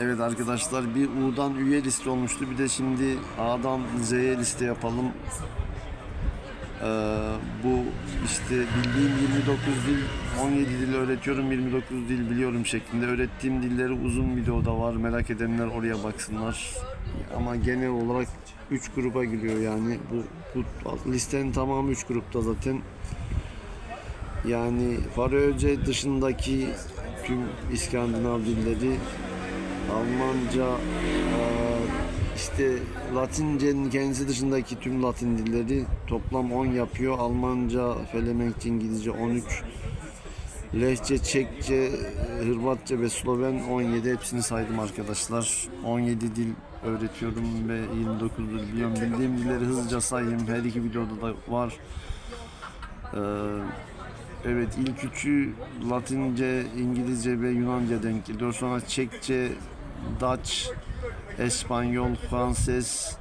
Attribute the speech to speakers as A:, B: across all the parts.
A: Evet arkadaşlar bir U'dan üye liste olmuştu. Bir de şimdi A'dan Z'ye liste yapalım. Ee, bu işte bildiğim 29 dil, 17 dil öğretiyorum, 29 dil biliyorum şeklinde. Öğrettiğim dilleri uzun videoda var. Merak edenler oraya baksınlar. Ama genel olarak 3 gruba giriyor yani. Bu, bu listenin tamamı 3 grupta zaten. Yani Faroece dışındaki tüm İskandinav dilleri Almanca eee, işte Latince'nin kendisi dışındaki tüm Latin dilleri toplam 10 yapıyor. Almanca, Felemenkçe, İngilizce 13. Lehçe, Çekçe, Hırvatça ve Sloven 17 hepsini saydım arkadaşlar. 17 dil öğretiyorum ve 29 dil biliyorum. Bildiğim dilleri hızlıca sayayım. Her iki videoda da var. Eee Evet ilk üçü Latince, İngilizce ve Yunanca denk geliyor. Sonra Çekçe, Dutch, Espanyol, Fransız,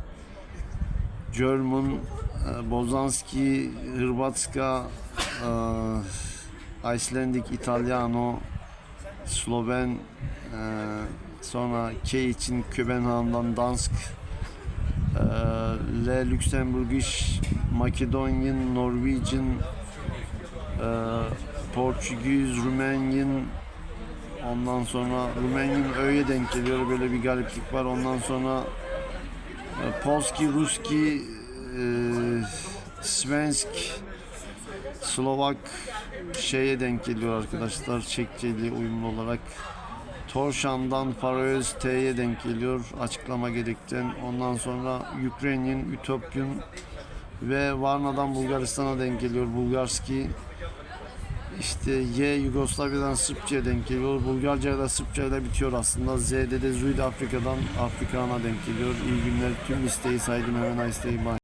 A: German, e, Bozanski, Hırvatska, e, Icelandic, İtalyano, Sloven, e, sonra K için Köbenhavn'dan Dansk, Le Luxemburgisch, Makedonian, Norwegian, Portekiz, Rumenyan ondan sonra Rumenyan öyle denk geliyor böyle bir gariplik var. Ondan sonra e, Polski, Ruski e, Svensk Slovak şeye denk geliyor arkadaşlar Çekçeli uyumlu olarak. Torşan'dan Faroez T'ye denk geliyor açıklama gerekten ondan sonra Ukrainian, Ütopyun ve Varna'dan Bulgaristan'a denk geliyor Bulgarski işte Y Yugoslavya'dan Sırpça'ya denk geliyor. Bulgarca da Sırpça bitiyor aslında. Z'de de Zuid Afrika'dan Afrikan'a denk geliyor. İyi günler. Tüm listeyi saydım. Hemen listeyi bak.